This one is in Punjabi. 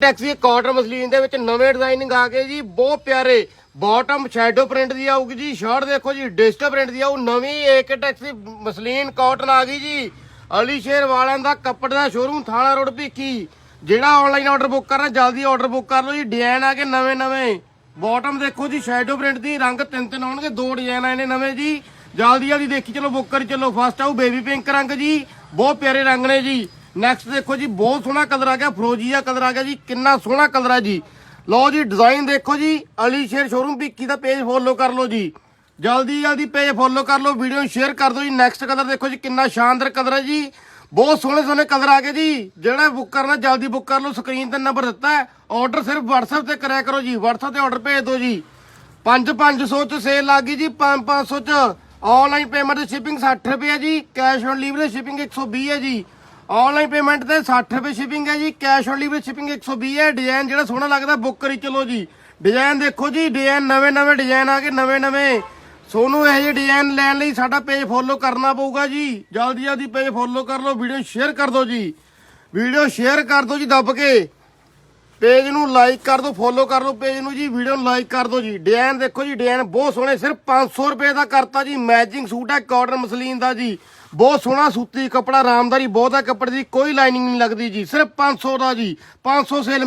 ਟੈਕਸੀ ਕਾਟਨ ਮਸਲੀਨ ਦੇ ਵਿੱਚ ਨਵੇਂ ਡਿਜ਼ਾਈਨਿੰਗ ਆ ਗਏ ਜੀ, ਬਹੁਤ ਪਿਆਰੇ। ਬਾਟਮ ਸ਼ੈਡੋ ਪ੍ਰਿੰਟ ਦੀ ਆਊਗੀ ਜੀ ਸ਼ਰਟ ਦੇਖੋ ਜੀ ਡਿਜੀਟਲ ਪ੍ਰਿੰਟ ਦੀ ਆਊ, ਨਵੀਂ ਏਕ ਟੈਕਸੀ ਮਸਲੀਨ ਕਾਟਨ ਆ ਗਈ ਜੀ। ਅਲੀ ਸ਼ੇਰ ਵਾਲਿਆਂ ਦਾ ਕੱਪੜੇ ਦਾ ਸ਼ੋਰੂਮ ਥਾਣਾ ਰੋਡ ਭੀਖੀ। ਜਿਹੜਾ ਆਨਲਾਈਨ ਆਰਡਰ ਬੁੱਕ ਕਰਨਾ, ਜਲਦੀ ਆਰਡਰ ਬੁੱਕ ਕਰ ਲਓ ਜੀ ਡਿਜ਼ਾਈਨ ਆ ਕੇ ਨਵੇਂ ਨਵੇਂ। ਬਾਟਮ ਦੇਖੋ ਜੀ ਸ਼ੈਡੋ ਪ੍ਰਿੰਟ ਦੀ, ਰੰਗ ਤਿੰਨ ਤਿੰਨ ਆਉਣਗੇ, ਦੋ ਡਿਜ਼ਾਈਨ ਆਏ ਨੇ ਨਵੇਂ ਜੀ। ਜਲਦੀ ਜਲਦੀ ਦੇਖੀ, ਚਲੋ ਬੁੱਕ ਕਰੀ, ਚਲੋ ਫਸਟ ਆਊ ਬੇਬੀ ਪਿੰਕ ਰੰਗ ਜੀ। ਬਹੁਤ ਪਿਆਰੇ ਰੰਗ ਨੇ ਜੀ। ਨੈਕਸਟ ਦੇਖੋ ਜੀ, ਬਹੁਤ ਸੋਹਣਾ ਕਲਰ ਆ ਗਿਆ ਫਰੋਜ਼ੀਆ ਕਲਰ ਆ ਗਿਆ ਜੀ, ਕਿੰਨਾ ਸੋਹਣਾ ਕਲਰ ਆ ਜੀ। ਲਓ ਜੀ ਡਿਜ਼ਾਈਨ ਦੇਖੋ ਜੀ, ਅਲੀ ਸ਼ੇਰ ਸ਼ੋਰੂਮ ਭਿੱਕੀ ਦਾ ਪੇਜ ਫੋਲੋ ਕਰ ਲਓ ਜੀ। ਜਲਦੀ ਜਲਦੀ ਪੇਜ ਫੋਲੋ ਕਰ ਲਓ ਵੀਡੀਓ ਨੂੰ ਸ਼ੇਅਰ ਕਰ ਦਿਓ ਜੀ। ਨੈਕਸਟ ਕਲਰ ਦੇਖੋ ਜੀ, ਕਿੰਨਾ ਸ਼ਾਨਦਾਰ ਕਲਰ ਹੈ ਜੀ। ਬਹੁਤ ਸੋਹਣੇ ਸੋਹਣੇ ਕਲਰ ਆ ਗਏ ਜੀ। ਜਿਹੜਾ ਬੁੱਕ ਕਰਨਾ, ਜਲਦੀ ਬੁੱਕ ਕਰ ਲਓ ਸਕਰੀਨ ਤੇ ਨੰਬਰ ਦਿੱਤਾ ਹੈ। ਆਰਡਰ ਸਿਰਫ WhatsApp ਤੇ ਕਰਿਆ ਕਰੋ ਜੀ। WhatsApp ਤੇ ਆਰਡਰ ਭੇਜ ਦਿਓ ਜੀ। 5-500 ਚ ਸੇਲ ਲੱਗ ਗਈ ਜੀ 5-500 ਚ ਆਨਲਾਈਨ ਪੇਮੈਂਟ ਸ਼ਿਪਿੰਗ 60 ਰੁਪਏ ਜੀ। ਕੈਸ਼ ਔਨ ਡਿਲੀਵਰੀ ਸ਼ਿਪਿੰਗ 120 ਹੈ ਜੀ। ਆਨਲਾਈਨ ਪੇਮੈਂਟ ਤੇ 60 ਰੁਪਏ ਸ਼ਿਪਿੰਗ ਹੈ ਜੀ ਕੈਸ਼ ਔਨ ਡਿਲੀਵਰੀ ਸ਼ਿਪਿੰਗ 120 ਹੈ ਡਿਜ਼ਾਈਨ ਜਿਹੜਾ ਸੋਹਣਾ ਲੱਗਦਾ ਬੁੱਕ ਕਰੀ ਚਲੋ ਜੀ। ਡਿਜ਼ਾਈਨ ਦੇਖੋ ਜੀ ਡਿਜ਼ਾਈਨ ਨਵੇਂ ਨਵੇਂ ਡਿਜ਼ਾਈਨ ਆ ਕੇ ਨਵੇਂ ਨਵੇਂ। ਸੋਨੂੰ ਇਹ ਜਿਹੇ ਡਿਜ਼ਾਈਨ ਲੈਣ ਲਈ ਸਾਡਾ ਪੇਜ ਫੋਲੋ ਕਰਨਾ ਪਊਗਾ ਜੀ। ਜਲਦੀ ਜਲਦੀ ਪੇਜ ਫੋਲੋ ਕਰ ਲਓ ਵੀਡੀਓ ਸ਼ੇਅਰ ਕਰ ਦਿਓ ਜੀ। ਵੀਡੀਓ ਸ਼ੇਅਰ ਕਰ ਦਿਓ ਜੀ, ਦੱਬ ਕੇ। ਪੇਜ ਨੂੰ ਲਾਈਕ ਕਰ ਦਿਓ ਫੋਲੋ ਕਰ ਲਓ ਪੇਜ ਨੂੰ ਜੀ ਵੀਡੀਓ ਨੂੰ ਲਾਈਕ ਕਰ ਦਿਓ ਜੀ। ਡਿਜ਼ਾਈਨ ਦੇਖੋ ਜੀ ਡਿਜ਼ਾਈਨ ਬਹੁਤ ਸੋਹਣੇ, ਸਿਰਫ 500 ਰੁਪਏ ਦਾ ਕਰਤਾ ਜੀ ਮੈਚਿੰਗ ਸੂਟ ਹੈ ਕਾਟਨ ਮਸਲੀਨ ਦਾ ਜੀ। ਬਹੁਤ ਸੋਹਣਾ ਸੂਤੀ ਕਪੜਾ, ਆਰਾਮਦਾਰੀ, ਬਹੁਤ ਹੈ ਕੱਪੜੇ ਦੀ ਕੋਈ ਲਾਈਨਿੰਗ ਨਹੀਂ ਲੱਗਦੀ ਜੀ, ਸਿਰਫ 500 ਦਾ ਜੀ 500 ਸੇਲ